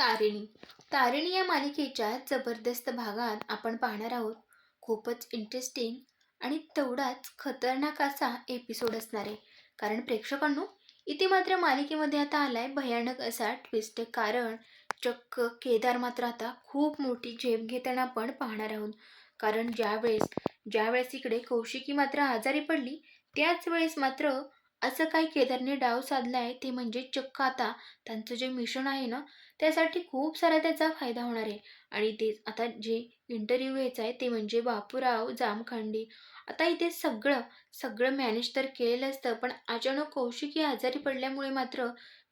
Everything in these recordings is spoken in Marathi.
तारिणी. तारिणी या मालिकेच्या जबरदस्त भागात आपण पाहणार आहोत. खूपच इंटरेस्टिंग आणि तेवढाच खतरनाक असा एपिसोड असणार आहे. कारण प्रेक्षकांनो इथे मात्र मालिकेमध्ये आता आलाय भयानक असा ट्विस्ट कारण चक्क केदार मात्र आता खूप मोठी झेप घेताना आपण पाहणार आहोत. कारण ज्यावेळेस ज्यावेळेस इकडे कौशिकी मात्र आजारी पडली त्याच वेळेस मात्र असं काही केदारने डाव साधलाय ते म्हणजे चक्क आता त्यांचं जे मिशन आहे ना त्यासाठी खूप सारा त्याचा फायदा होणार आहे. आणि तेच आता जे इंटरव्ह्यू घ्यायचा आहे ते म्हणजे बापूराव जामखंडी. आता इथे सगळं सगळं मॅनेज तर केलेलं असतं पण अचानक कौशिकी आजारी पडल्यामुळे मात्र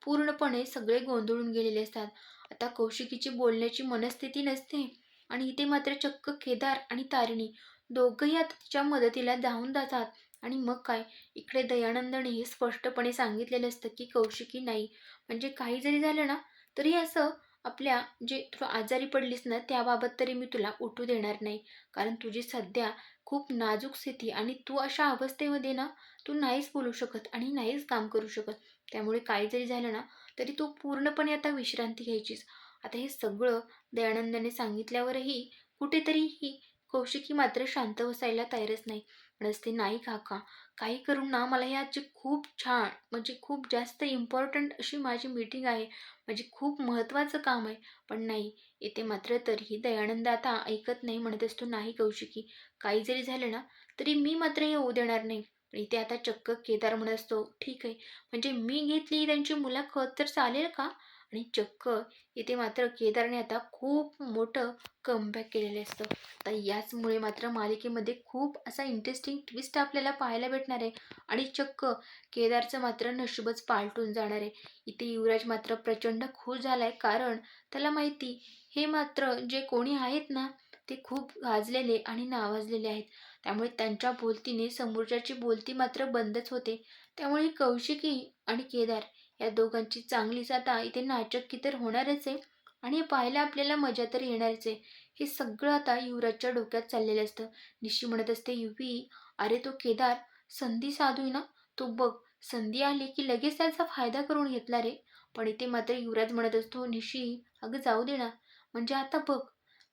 पूर्णपणे सगळे गोंधळून गेलेले असतात. आता कौशिकीची बोलण्याची मनस्थिती नसते आणि इथे मात्र चक्क केदार आणि तारिणी दोघंही आता तिच्या मदतीला धावून जातात. आणि मग काय? इकडे दयानंदने हे स्पष्टपणे सांगितलेलं असतं की कौशिकी नाही. म्हणजे काही जरी झालं ना तरी असं आपल्या जे तू आजारी पडलीस ना त्याबाबत तरी मी तुला उठू देणार नाही. कारण तुझी सध्या खूप नाजूक स्थिती आणि तू अशा अवस्थेमध्ये ना तू नाहीच बोलू शकत आणि नाहीच काम करू शकत. त्यामुळे काही जरी झालं ना तरी तू पूर्णपणे आता विश्रांती घ्यायचीस. आता हे सगळं दयानंदाने सांगितल्यावरही कुठेतरी ही कौशिकी मात्र शांत बसायला तयारच नाही. म्हणत नाही काका. काही करून ना मला याची खूप छान म्हणजे खूप जास्त इम्पॉर्टंट अशी माझी मीटिंग आहे. म्हणजे खूप महत्त्वाचं काम आहे. पण नाही इथे मात्र तरीही दयानंद आता ऐकत नाही म्हणत असतो नाही कौशिकी काही जरी झालं ना तरी मी मात्र हे होऊ देणार नाही. इथे आता चक्क केदार म्हणत असतो. ठीक आहे. म्हणजे मी घेतली त्यांची मुलाखत तर चालेल का? आणि चक्क इथे मात्र केदारने आता खूप मोठं कमबॅक केलेलं असतं. तर याचमुळे मात्र मालिकेमध्ये खूप असा इंटरेस्टिंग ट्विस्ट आपल्याला पाहायला भेटणार आहे. आणि चक्क केदारचं मात्र नशीबच पालटून जाणार आहे. इथे युवराज मात्र प्रचंड खुश झाला आहे कारण त्याला माहिती हे मात्र जे कोणी आहेत ना ते खूप गाजलेले आणि नावाजलेले आहेत. त्यामुळे त्यांच्या बोलतीने समोरच्याची बोलती मात्र बंदच होते. त्यामुळे कौशिकी आणि केदार या दोघांची चांगलीच आता इथे नाचक्की तर होणारच आहे. आणि पाहायला आपल्याला मजा तर येणारच आहे. हे सगळं आता युवराजच्या डोक्यात चाललेलं असतं. निशी म्हणत असते युवी अरे तो केदार संधी साधू ना? तो बघ संधी आली की लगेच त्याचा फायदा करून घेतला रे. पण इथे मात्र युवराज म्हणत असतो निशी अगं जाऊ दे ना. म्हणजे आता बघ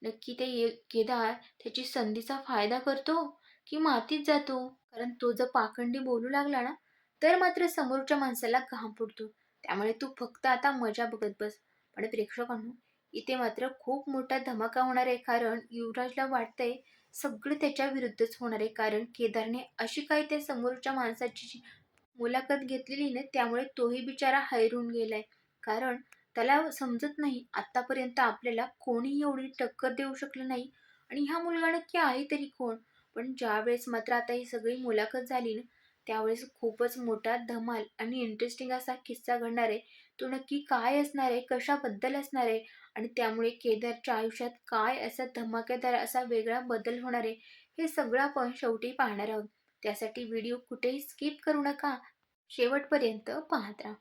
नक्की ते ये केदार त्याची संधीचा फायदा करतो की मातीत जातो? कारण तो जर पाखंडी बोलू लागला ना तर मात्र समोरच्या माणसाला घाम फुटतो. त्यामुळे तू फक्त आता मजा बघत बस. पण प्रेक्षकांनो इथे मात्र खूप मोठा धमाका होणार आहे कारण युवराजला वाटतंय सगळं त्याच्या विरुद्धच होणार आहे. कारण केदारने अशी काही त्या समोरच्या माणसाची मुलाखत घेतलेली ना त्यामुळे तोही बिचारा हैरून गेलाय. कारण त्याला समजत नाही आतापर्यंत आपल्याला कोणीही एवढी टक्कर देऊ शकलं नाही. आणि ह्या मुलगा नक्की आहे तरी कोण? पण ज्यावेळेस मात्र आता ही सगळी मुलाखत झाली ना त्यावेळेस खूपच मोठा धमाल आणि इंटरेस्टिंग असा किस्सा घडणार आहे. तो नक्की काय असणार आहे? कशाबद्दल असणार आहे? आणि त्यामुळे केदारच्या आयुष्यात काय असा धमाकेदार असा वेगळा बदल होणार आहे? हे सगळं आपण शेवटी पाहणार आहोत. त्यासाठी व्हिडिओ कुठेही स्किप करू नका. शेवटपर्यंत पाहत राहा.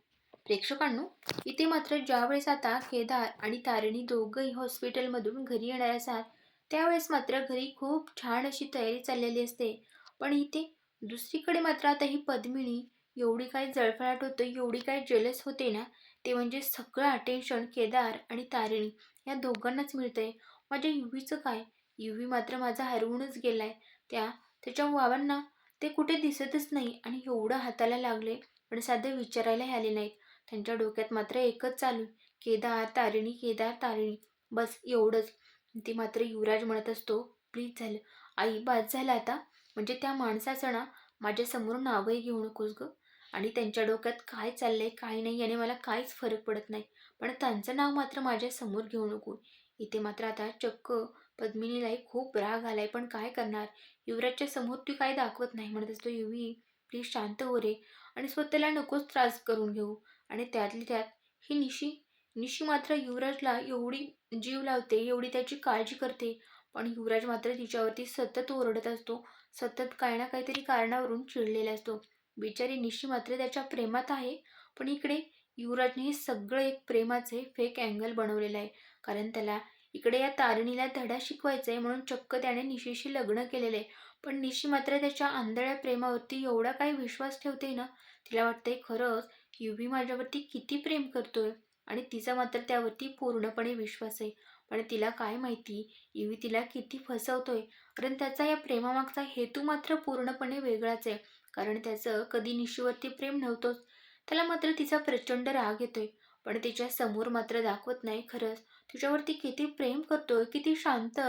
प्रेक्षकांनो इथे मात्र ज्यावेळेस आता केदार आणि तारिणी दोघंही हॉस्पिटलमधून घरी येणार असतात त्यावेळेस मात्र घरी खूप छान अशी तयारी चाललेली असते. पण इथे दुसरीकडे मात्र आता ही पद्मिनी एवढी काय जळफळाट होतं एवढी काय जेलस होते ना ते म्हणजे सगळं अटेन्शन केदार आणि तारिणी या दोघांनाच मिळतंय. माझ्या युवीचं काय? युवी मात्र माझा हरवूनच गेलाय. त्या त्याच्या वावांना ते कुठे दिसतच नाही आणि एवढं हाताला लागले पण साधे विचारायला आले नाहीत. त्यांच्या डोक्यात मात्र एकच चालू केदार तारिणी केदार तारिणी. बस एवढंच. ती मात्र युवराज म्हणत असतो प्लीज झालं. आई बाद झालं आता. म्हणजे त्या माणसाचं ना माझ्यासमोर नावही घेऊ नकोस गं. आणि त्यांच्या डोक्यात काय चाललंय काय नाही याने मला काहीच फरक पडत नाही. पण त्यांचं नाव मात्र माझ्यासमोर घेऊ नको. इथे मात्र आता चक्क पद्मिनीलाही खूप राग आलाय. पण काय करणार? युवराजच्या समोर ती काय दाखवत नाही. म्हणत असतो युवी प्लीज शांत हो रे. आणि स्वतःला नकोच त्रास करून घेऊ. आणि त्यातली त्यात ही निशी निशी मात्र युवराजला एवढी जीव लावते एवढी त्याची काळजी करते. पण युवराज मात्र तिच्यावरती सतत ओरडत असतो. सतत काही ना काहीतरी कारणावरून चिडलेला असतो. बिचारी निशी मात्र त्याच्या प्रेमात आहे पण इकडे युवराजने हे सगळं एक प्रेमाचे फेक अँगल बनवलेलं आहे. कारण त्याला इकडे या तारिणीला धडा शिकवायचा आहे म्हणून चक्क त्याने निशीशी लग्न केलेलं आहे. पण निशी मात्र त्याच्या आंधळ्या प्रेमावरती एवढा काही विश्वास ठेवते ना तिला वाटतंय खरंच युवी माझ्यावरती किती प्रेम करतोय. आणि तिचा मात्र त्यावरती पूर्णपणे विश्वास आहे. पण तिला काय माहिती? इवी तिला किती फसवतोय? कारण त्याचा या प्रेमामागचा हेतू मात्र पूर्णपणे वेगळाच आहे. कारण त्याचं कधी निशीवरती प्रेम नव्हतोच. त्याला मात्र तिचा प्रचंड राग येतोय. पण तिच्या समोर मात्र दाखवत नाही खरंच. तिच्यावरती किती प्रेम करतोय किती शांत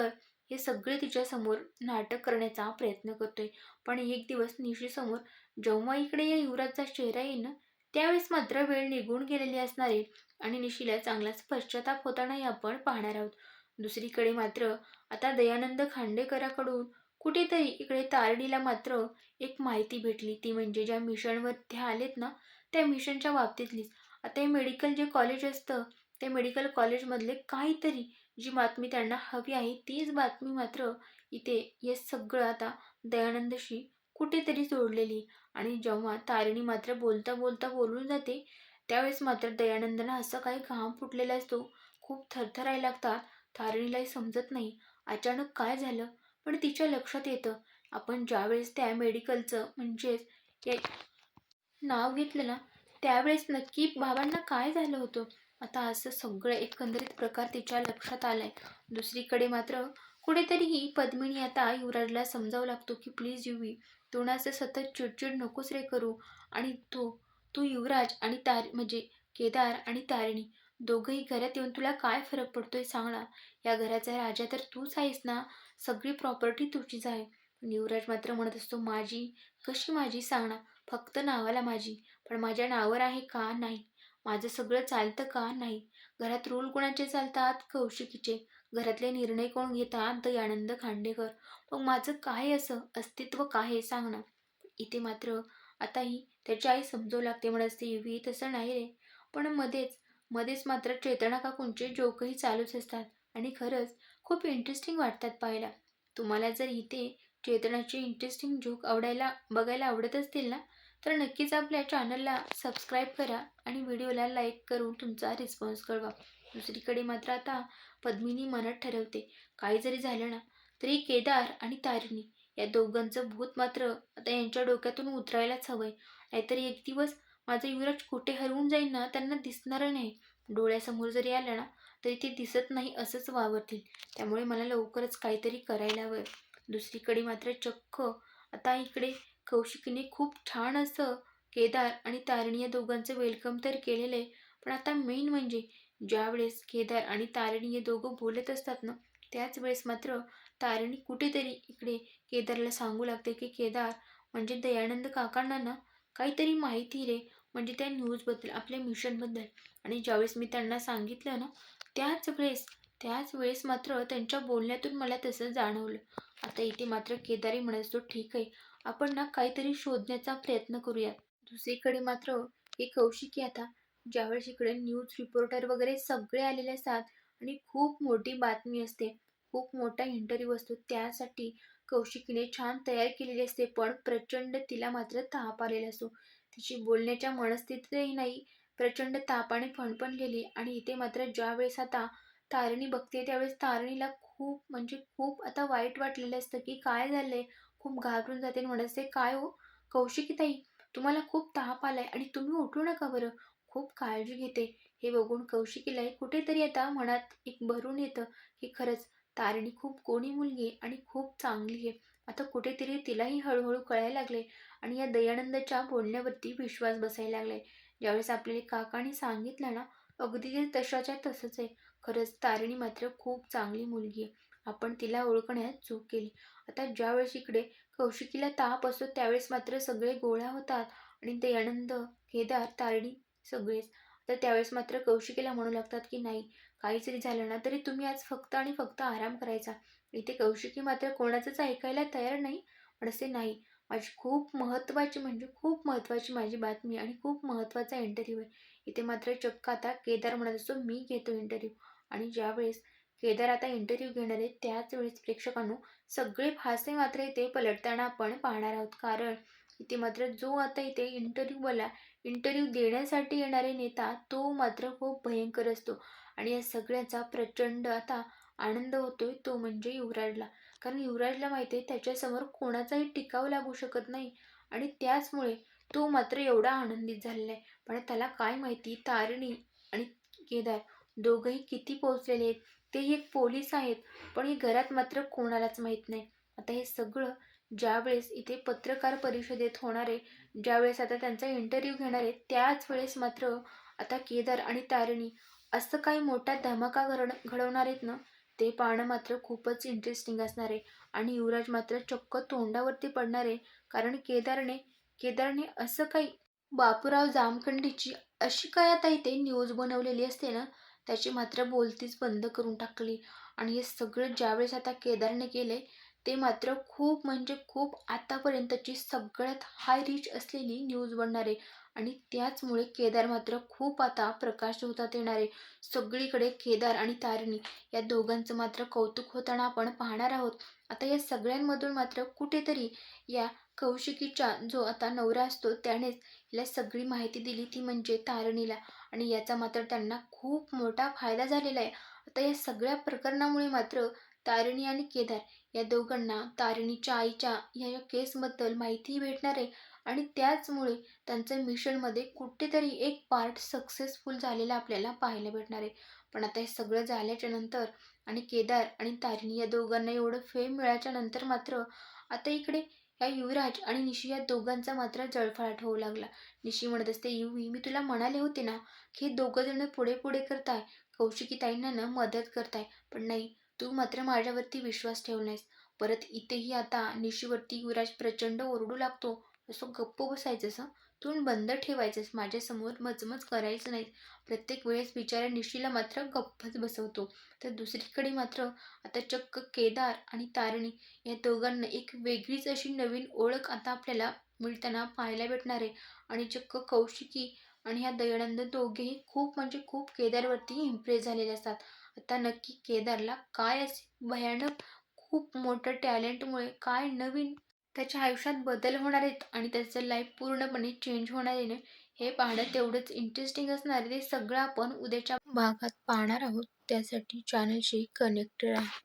हे सगळे तिच्यासमोर नाटक करण्याचा प्रयत्न करतोय. पण एक दिवस निशीसमोर जेव्हा इकडे या युवराजचा चेहरा येईल ना त्यावेळेस मात्र वेळ निघून गेलेली असणारी आणि निशीला चांगलाच पश्चाताप होतानाही आपण पाहणार आहोत. दुसरीकडे मात्र आता दयानंद खांडेकराकडून कुठेतरी इकडे तारणीला मात्र एक माहिती भेटली. ती म्हणजे ज्या मिशनवर ते आलेत ना त्या मिशनच्या बाबतीतलीच. आता हे मेडिकल जे कॉलेज असतं ते मेडिकल कॉलेजमधले काहीतरी जी बातमी त्यांना हवी आहे तीच बातमी मात्र इथे हे सगळं आता दयानंदशी कुठेतरी जोडलेली. आणि जेव्हा तारिणी मात्र बोलता बोलता बोलून जाते त्यावेळेस मात्र दयानंदना असं काही घाम फुटलेला असतो. खूप थरथरायला लागतात. तारिणीलाही समजत नाही. अचानक काय झालं? पण तिच्या लक्षात येतं. आपण ज्यावेळेस त्या मेडिकलचं म्हणजेच हे नाव घेतलं ना त्यावेळेस नक्की बाबांना काय झालं होतं? आता असं सगळं एकंदरीत प्रकार तिच्या लक्षात आलाय. दुसरीकडे मात्र कुठेतरी ही पद्मिनी आता युवराजला समजावं लागतो की प्लीज युवी तू सतत चिडचिड नकोच रे करू. आणि तू तू युवराज आणि तार म्हणजे केदार आणि तारिणी दोघंही घरात येऊन तुला काय फरक पडतोय सांग ना या घराचा राजा तर तूच आहेस ना? सगळी प्रॉपर्टी तुझीच आहे. युवराज मात्र म्हणत असतो माझी? कशी माझी सांग ना फक्त नावाला माझी. पण माझ्या नावावर आहे का? नाही. माझं सगळं चालतं का? नाही. घरात रूल कोणाचे चालतात? कौशिकीचे. घरातले निर्णय कोण घेतात दयानंद खांडेकर. मग माझं काय असं? अस्तित्व काय आहे सांग ना इथे मात्र आता ही त्याची आई समजू लागते म्हणत असते युवी तसं नाही रे. पण मध्येच मध्येच मात्र चेतना काकूंचे जोकही चालूच असतात आणि खरंच खूप इंटरेस्टिंग वाटतात पाहायला. तुम्हाला जर इथे चेतनाचे इंटरेस्टिंग जोक आवडायला बघायला आवडत असतील ना तर नक्कीच आपल्या चॅनलला सबस्क्राईब करा आणि व्हिडिओला लाईक करून तुमचा रिस्पॉन्स कळवा. दुसरीकडे मात्र आता पद्मिनी मनात ठरवते काही जरी झालं ना तरी केदार आणि तारिणी या दोघांचं भूत मात्र आता यांच्या डोक्यातून उतरायलाच हवंय. नाहीतरी एक दिवस माझं युवराज कुठे हरवून जाईल ना त्यांना दिसणार नाही. डोळ्यासमोर जरी आलं ना तरी ते दिसत नाही असंच वावरतील. त्यामुळे मला लवकरच काहीतरी करायला हवं. दुसरीकडे मात्र चक्क. आता इकडे कौशिकीने खूप छान असं केदार आणि तारिणी या दोघांचं वेलकम तर केलेलं आहे. पण आता मेन म्हणजे ज्यावेळेस केदार आणि तारिणी हे दोघं बोलत असतात ना त्याच वेळेस मात्र तारिणी कुठेतरी इकडे केदारला सांगू लागते की केदार म्हणजे दयानंद काकांना ना काहीतरी माहिती रे म्हणजे त्या न्यूजबद्दल आपल्या मिशनबद्दल आणि ज्यावेळेस मी त्यांना सांगितलं ना त्याच वेळेस त्याच वेळेस मात्र त्यांच्या बोलण्यातून मला तसं जाणवलं. आता इथे मात्र केदारी म्हणायचो ठीक आहे. आपण ना काहीतरी शोधण्याचा प्रयत्न करूयात. दुसरीकडे मात्र हे कौशिकी आता ज्यावेळेस इकडे न्यूज रिपोर्टर वगैरे सगळे आलेले असतात आणि खूप मोठी बातमी असते. खूप मोठा इंटरव्ह्यू असतो त्यासाठी कौशिकीने छान तयार केलेली असते पण प्रचंड तिला मात्र ताप आलेला असतो. तिची बोलण्याच्या मनस्थितीतही नाही प्रचंड तापाने फणफणलेली आणि इथे मात्र ज्यावेळेस आता तारणी बघते त्यावेळेस तारणीला खूप म्हणजे खूप आता वाईट वाटलेलं असतं की काय झालंय? खूप घाबरून जाते म्हणत असते काय हो? कौशिकीताई तुम्हाला खूप ताप आलाय आणि तुम्ही उठू नका बरं. खूप काळजी घेते. हे बघून कौशिकीलाही कुठेतरी आता मनात एक भरून येतं की खरंच तारिणी खूप कोणी मुलगी आहे आणि खूप चांगली आहे. आता कुठेतरी तिलाही हळूहळू कळायला लागले आणि या दयानंदच्या बोलण्यावरती विश्वास बसायला लागलाय. ज्यावेळेस आपल्याला काकाने सांगितलं ना अगदी ते तशाच्या तसंच आहे. खरंच तारिणी मात्र खूप चांगली मुलगी आहे. आपण तिला ओळखण्यात चूक केली. आता ज्यावेळेस इकडे कौशिकीला ताप असतो त्यावेळेस मात्र सगळे गोळ्या होतात आणि दयानंद केदार तारिणी सगळेच. तर त्यावेळेस मात्र कौशिकीला म्हणू लागतात की नाही काही जरी झालं ना तरी तुम्ही आज फक्त आणि फक्त आराम करायचा. इथे कौशिकी मात्र कोणाचंच ऐकायला तयार नाही. पण असे नाही. माझी खूप महत्त्वाची म्हणजे खूप महत्त्वाची माझी बातमी आणि खूप महत्त्वाचा इंटरव्ह्यू आहे. इथे मात्र चक्क आता केदार म्हणत असतो मी घेतो इंटरव्ह्यू आणि ज्यावेळेस केदार आता इंटरव्ह्यू घेणार आहे त्याच वेळेस प्रेक्षकांनो सगळे फासे मात्र इथे पलटताना आपण पाहणार आहोत. कारण इथे मात्र जो आता इथे इंटरव्ह्यू बोला इंटरव्ह्यू देण्यासाठी येणारे नेता तो मात्र खूप भयंकर असतो. आणि या सगळ्याचा प्रचंड आता आनंद होतोय तो म्हणजे युवराजला. कारण युवराजला माहिती आहे त्याच्यासमोर कोणाचाही टिकाव लागू शकत नाही आणि त्याचमुळे तो मात्र एवढा आनंदित झालेला आहे पण त्याला काय माहिती तारिणी आणि केदार दोघंही किती पोहोचलेले आहेत तेही एक पोलीस आहेत पण हे घरात मात्र कोणालाच माहीत नाही. आता हे सगळं ज्यावेळेस इथे पत्रकार परिषदेत होणार आहे ज्यावेळेस आता त्यांचा इंटरव्ह्यू घेणार आहे त्याच वेळेस मात्र आता केदार आणि तारिणी असं काही मोठा धमाका घड घडवणार आहेत ना ते पाहणं मात्र खूपच इंटरेस्टिंग असणार. आहे आणि युवराज मात्र चक्क तोंडावरती पडणार आहे कारण केदारने केदारने असं काही बापूराव जामखंडीची अशी काय आता इथे न्यूज बनवलेली असते ना त्याची मात्र बोलतीच बंद करून टाकली. आणि हे सगळं ज्यावेळेस आता केदारने केले ते मात्र खूप म्हणजे खूप आतापर्यंतची सगळ्यात हाय रीच असलेली न्यूज बनणार. आहे आणि त्याचमुळे केदार मात्र खूप आता प्रकाश होतात येणार. आहे सगळीकडे केदार आणि तारिणी या दोघांचं मात्र कौतुक होताना आपण पाहणार आहोत. आता या सगळ्यांमधून मात्र कुठेतरी या कौशिकीचा जो आता नवरा असतो त्यानेच हिला सगळी माहिती दिली ती म्हणजे तारणीला. आणि याचा मात्र त्यांना खूप मोठा फायदा झालेला आहे. आता या सगळ्या प्रकरणामुळे मात्र तारिणी आणि केदार या दोघांना तारिणीच्या आईच्या या केसबद्दल माहिती भेटणार आहे. आणि त्याचमुळे त्यांच्या मिशनमध्ये कुठेतरी एक पार्ट सक्सेसफुल झालेला आपल्याला पाहायला भेटणार आहे. पण आता हे सगळं झाल्याच्यानंतर आणि केदार आणि तारिणी या दोघांना एवढं फेम मिळाल्याच्या नंतर मात्र आता इकडे या युवराज आणि निशी या दोघांचा मात्र जळफळाट होऊ लागला. निशी म्हणत असते युवी मी तुला म्हणाले होते ना की हे दोघं जण पुढे पुढे करताय. कौशिकी ताईंना ना मदत करताय. पण नाही तू मात्र माझ्यावरती विश्वास ठेवलायस. परत इथेही आता निशीवरती युवराज प्रचंड ओरडू लागतो. असं गप्प बसायचं असं तोंड बंद ठेवायचंच माझ्यासमोर मचमच करायचं नाही प्रत्येक वेळेस बिचाऱ्या निशीला मात्र गप्पच बसवतो. तर दुसरीकडे मात्र आता चक्क केदार आणि तारिणी या दोघांना एक वेगळीच अशी नवीन ओळख आता आपल्याला मिळताना पाहायला भेटणार आहे. आणि चक्क कौशिकी आणि ह्या दयानंद दोघेही खूप म्हणजे खूप केदारवरती इम्प्रेस झालेले असतात. आता नक्की केदारला काय असे भयानक खूप मोठं टॅलेंटमुळे काय नवीन त्याच्या आयुष्यात बदल होणार आहेत आणि त्याचं लाईफ पूर्णपणे चेंज होणार आहे हे पाहणं तेवढंच इंटरेस्टिंग असणार आहे. ते सगळं आपण उद्याच्या भागात पाहणार आहोत. त्यासाठी चॅनलशी कनेक्टेड आहे